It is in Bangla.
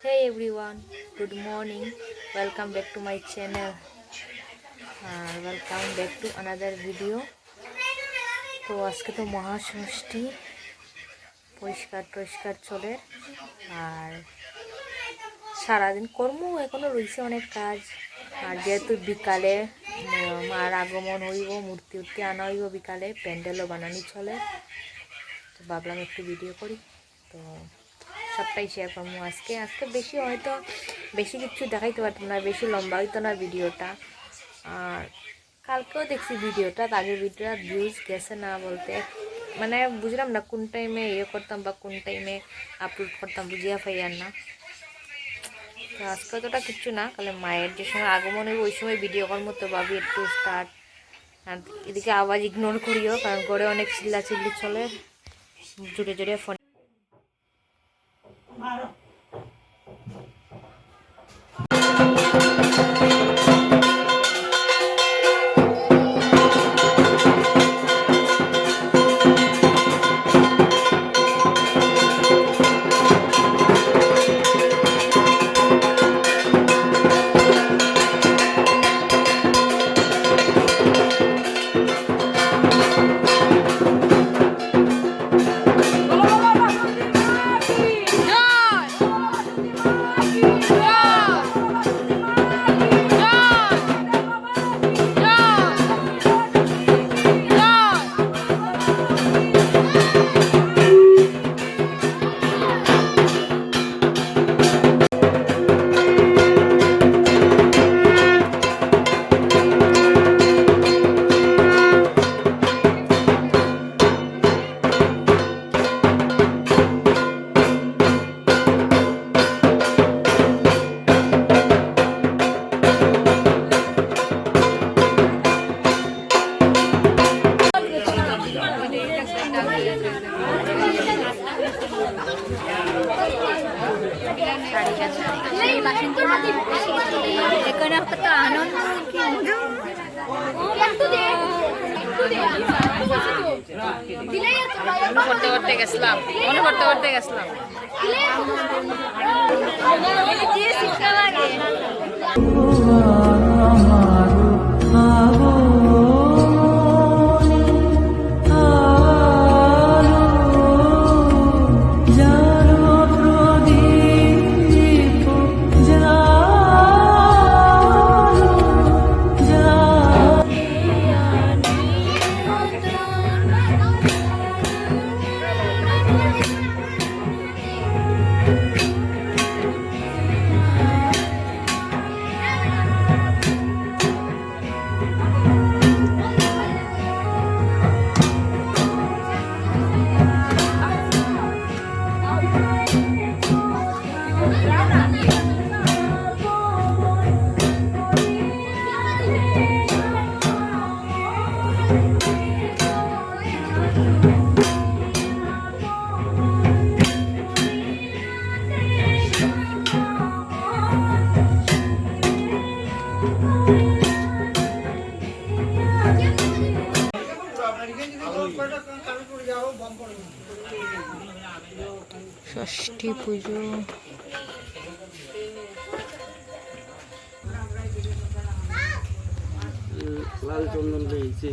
Hey everyone, good morning. Welcome back to my channel. R welcome back to another video তো আজকে তো মহাষষ্ঠী। পরিষ্কার টরিষ্কার চলে। আর সারাদিন কর্ম এখনও রয়েছে অনেক কাজ। আর যেহেতু বিকালে মার আগমন হইব মূর্তি উর্তি আনা হইব বিকালে প্যান্ডেলও বানানি চলে। তো ভাবলাম একটু ভিডিও করি। তো সবটাই শেয়ার করব। আজকে আজকে বেশি হয়তো বেশি কিছু দেখাইতে পারতাম না, বেশি লম্বা হইতো না ভিডিওটা। আর কালকেও দেখছি ভিডিওটা তো আগের ভিডিওটা ভিউজ গেছে না বলতে। মানে বুঝলাম না কোন টাইমে ইয়ে করতাম বা কোন টাইমে আপলোড করতাম, বুঝিয়া পাইয়ার না। তো আজকে অতটা কিচ্ছু না তাহলে মায়ের যে সময় আগমন হইব, ওই সময় ভিডিও করার মতো ভাবি একটু স্টার্ট আর এদিকে আওয়াজ ইগনোর করিও, কারণ করে অনেক চিল্লা চিল্লি চলে। জুড়ে জুড়ে ফোন મારો এখানে আনন্দ মনে করতে করতে গেছিলাম মনে করতে শিক্ষা লাগে ষষ্ঠী পুজো। লাল চন্দন পেয়েছে।